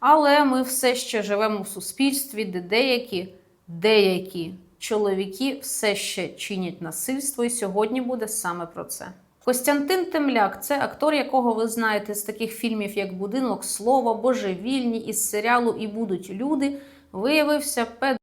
Але ми все ще живемо в суспільстві, де деякі, деякі чоловіки все ще чинять насильство, і сьогодні буде саме про це. Костянтин Темляк це актор, якого ви знаєте з таких фільмів, як Будинок слова, Божевільні із серіалу І будуть люди. Виявився педофілом,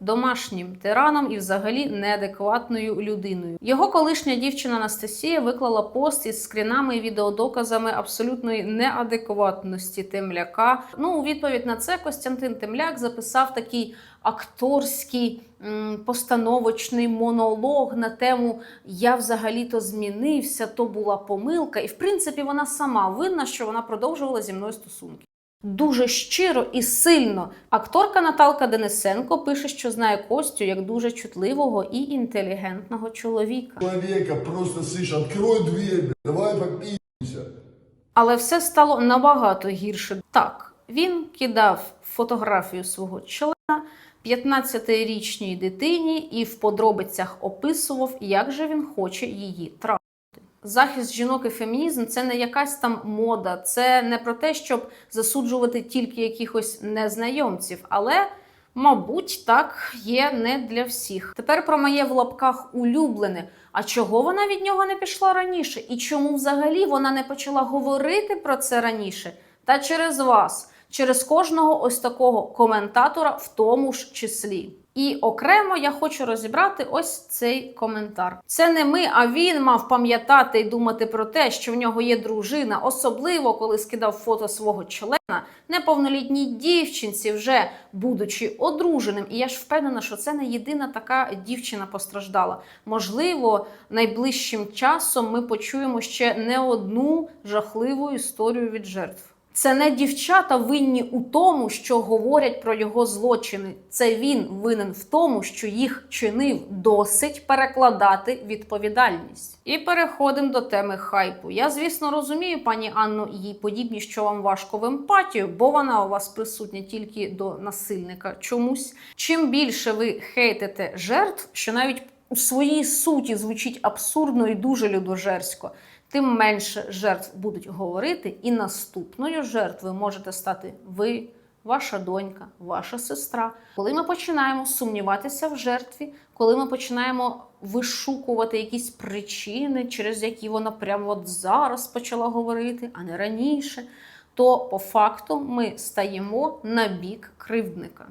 домашнім тираном і взагалі неадекватною людиною. Його колишня дівчина Анастасія виклала пост із скрінами і відеодоказами абсолютної неадекватності Темляка. Ну, у відповідь на це Костянтин Темляк записав такий акторський постановочний монолог на тему Я взагалі-то змінився, то була помилка. І в принципі вона сама винна, що вона продовжувала зі мною стосунки. Дуже щиро і сильно акторка Наталка Денисенко пише, що знає Костю як дуже чутливого і інтелігентного чоловіка. человека, просто слышь, открой дверь, бля, давай попи***ся. Але все стало набагато гірше. Так, він кидав фотографію свого члена 15-річній дитині і в подробицях описував, як же він хоче її трахати. Захист жінок і фемінізм це не якась там мода, це не про те, щоб засуджувати тільки якихось незнайомців, але. Мабуть, так є не для всіх. Тепер про моє в лапках улюблене. А чого вона від нього не пішла раніше? І чому взагалі вона не почала говорити про це раніше? Та через вас, через кожного ось такого коментатора, в тому ж числі. І окремо я хочу розібрати ось цей коментар. Це не ми, а він мав пам'ятати і думати про те, що в нього є дружина, особливо коли скидав фото свого члена неповнолітній дівчинці, вже будучи одруженим. І я ж впевнена, що це не єдина така дівчина постраждала. Можливо, найближчим часом ми почуємо ще не одну жахливу історію від жертв. Це не дівчата винні у тому, що говорять про його злочини. Це він винен в тому, що їх чинив досить перекладати відповідальність. І переходимо до теми хайпу. Я, звісно, розумію, пані Анно, і їй подібні, що вам важко в емпатію, бо вона у вас присутня тільки до насильника чомусь. Чим більше ви хейтите жертв, що навіть у своїй суті звучить абсурдно і дуже людожерсько тим менше жертв будуть говорити, і наступною жертвою можете стати ви, ваша донька, ваша сестра. Коли ми починаємо сумніватися в жертві, коли ми починаємо вишукувати якісь причини, через які вона прямо от зараз почала говорити, а не раніше, то по факту ми стаємо на бік кривдника.